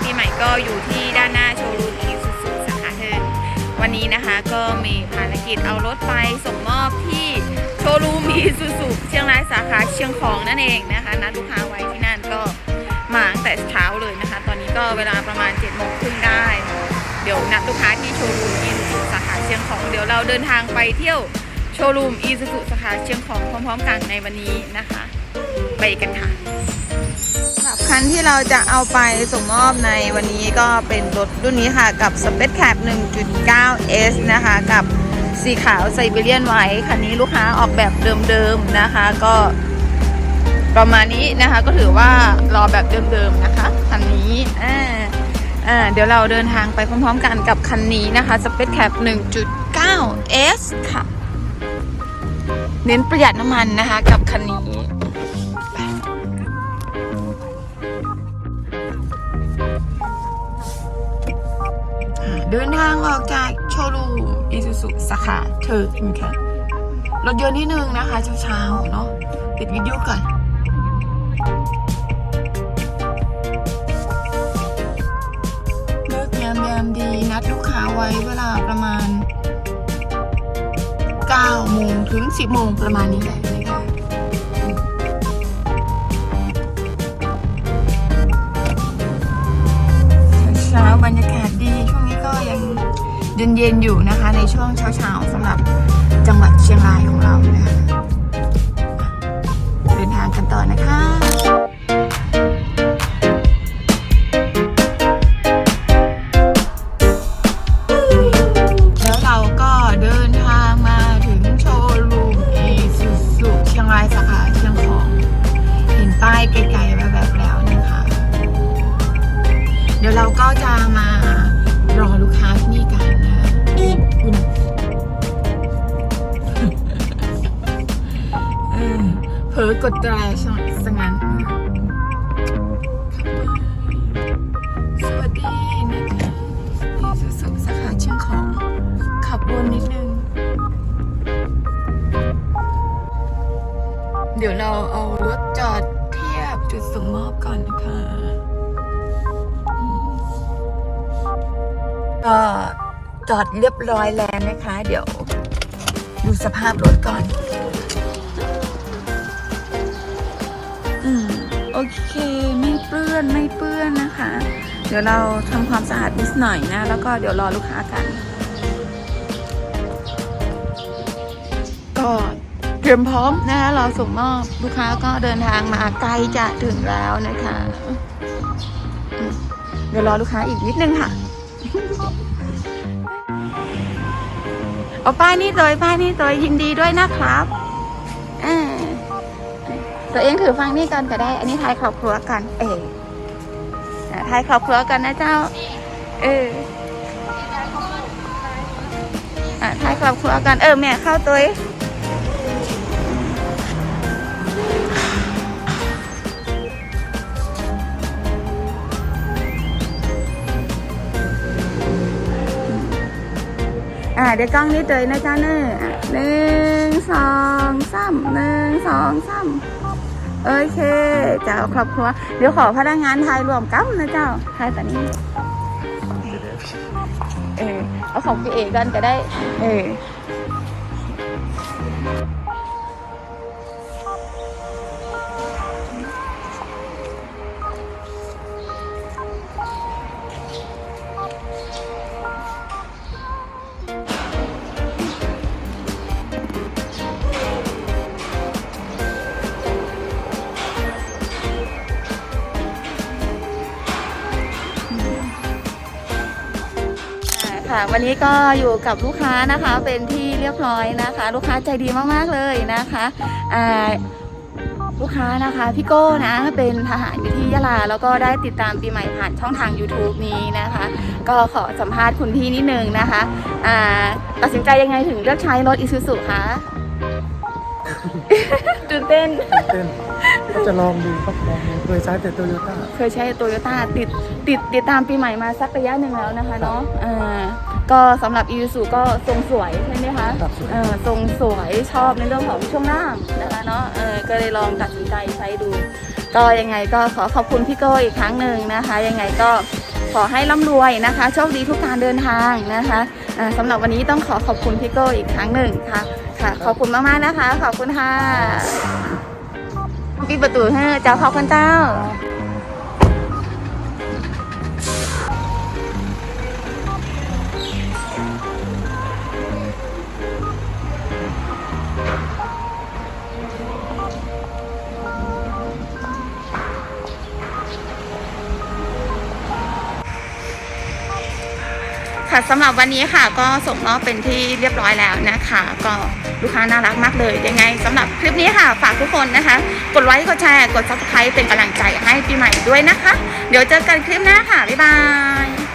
ปีใหม่ก็อยู่ที่ด้านหน้าโชว์รูมอีซูซูสาขาเทินวันนี้นะคะก็มีภารกิจเอารถไปส่งมอบที่โชว์รูมอีซูซูเชียงรายสาขาเชียงของนั่นเองนะคะนัดลูกค้าไว้ที่นั่นก็มาตั้งแต่เช้าเลยนะคะ ตอนนี้ก็เวลาประมาณ7จ็ดโมงครึ่งได้ เดี๋ยวนัดลูกค้าที่โชว์รูมอีซูซูสาขาเชียงของ เดี๋ยวเราเดินทางไปเที่ยวโชว์รูมอีซูซูสาขาเชียงของพร้อมๆ กันในวันนี้นะคะ ไปกันค่ะ คันที่เราจะเอาไปส่งมอบในวันนี้ก็เป็นรถรุ่นนี้ค่ะกับ Space Cap 1.9S นะคะกับสีขาวไซบีเรียนไว้คันนี้ลูกค้าออกแบบเดิมๆนะคะ ก็ประมาณนี้นะคะก็ถือว่ารอแบบเดิมๆนะคะคันนี้อ่าอ่าเดี๋ยวเราเดินทางไปพร้อมๆกันกับคันนี้นะคะ Space Cap 1.9S ค่ะ เน้นประหยัดน้ำมันนะคะกับคันนี้ เดินทางออกจากโชว์รูมอิซูซุสาขาเธอค่ะรถยนต์นิดนึงนะคะเช้าๆเนาะปิดวิดีโอก่อนเลิกงามยามดีนัดลูกค้าไว้เวลาประมาณ9โมงถึง 10โมงประมาณนี้แหละ เย็นๆอยู่นะคะ ในช่วงเช้าๆสำหรับจังหวัดเชียงรายของเรานะคะเดินทางกันต่อนะคะ เผลอกดแตรสังสังนั้นสวัสดีนะคะนี่สุสุสาขาเชียงของขับวนนิดนึง เดี๋ยวเราเอารถจอดเทียบจุดส่งมอบก่อนนะคะก็จอดเรียบร้อยแล้วนะคะ เดี๋ยวดูสภาพรถก่อน โอเคไม่เปื้อนไม่เปื้อนนะคะ เดี๋ยวเราทำความสะอาดนิดหน่อยนะ แล้วก็เดี๋ยวรอลูกค้ากัน ก็เตรียมพร้อมนะคะเราส่งมอบลูกค้าก็เดินทางมาใกล้จะถึงแล้วนะคะ เดี๋ยวรอลูกค้าอีกนิดนึงค่ะเอาป้ายนี่ตัวป้ายนี่ตัวยินดีด้วยนะครับ ตัวเองถือฟังนี่ก่อนก็ได้ อันนี้ทายครอบครัวกัน เออทายครอบครัวกันนะเจ้า เออทายครอบครัวกัน เออแม่เข้าตัวอ่าเดี๋ยวกล้องนี้เตยนะจ๊ะเนออะหนึ่งสองสามหนึ่งสองสาม โอเคเจ้าครอบครัว เดี๋ยวขอพนักงานถ่ายรวมกันนะเจ้าถ่ายแต่นี้ เออเอาของพี่เอกันก็ได้ เออ ค่ะ วันนี้ก็อยู่กับลูกค้านะคะเป็นที่เรียบร้อยนะคะ ลูกค้าใจดีมากๆเลยนะคะอ่าลูกค้านะคะพี่โก้นะเป็นทหารอยู่ที่ยะลาแล้วก็ได้ติดตามปีใหม่ผ่านช่องทาง YouTube นี้นะคะ ก็ขอสัมภาษณ์คุณพี่นิดนึงนะคะอ่าตัดสินใจยังไงถึงเลือกใช้รถอิซูซุคะ ตื่นเต้น ตื่นเต้น ก็จะลองดูครับลองดูเคยใช้แต่โตโยต้าเคยใช้โตโยต้าติดติดติดตามปีใหม่มาสักระยะหนึ่งแล้วนะคะเนาะอ่าก็สำหรับอี u ูก็ทรงสวยใช่ไหมคะครับสวยเออทรงสวยชอบในเรื่องของช่วงล่างนะคะเนาะเออก็เลยลองตัดสินใจใช้ดู ก็ยังไงก็ขอขอบคุณพี่โก้อีกครั้งหนึ่งนะคะ ยังไงก็ขอให้ร่ำรวยนะคะ โชคดีทุกการเดินทางนะคะอ่าสำหรับวันนี้ต้องขอขอบคุณพี่โก้อีกครั้งหนึ่งค่ะค่ะ ขอบคุณมากๆนะคะ ขอบคุณค่ะ ปิดประตูให้เจ้าขอบคุณเจ้า ค่ะสำหรับวันนี้ค่ะก็ส่งมอบเป็นที่เรียบร้อยแล้วนะคะ ก็ลูกค้าน่ารักมากเลยยังไงสำหรับคลิปนี้ค่ะ ฝากทุกคนนะคะ กดไลค์กดแชร์กด subscribe เป็นกำลังใจให้ปีใหม่ด้วยนะคะ เดี๋ยวเจอกันคลิปหน้าค่ะ บ๊ายบาย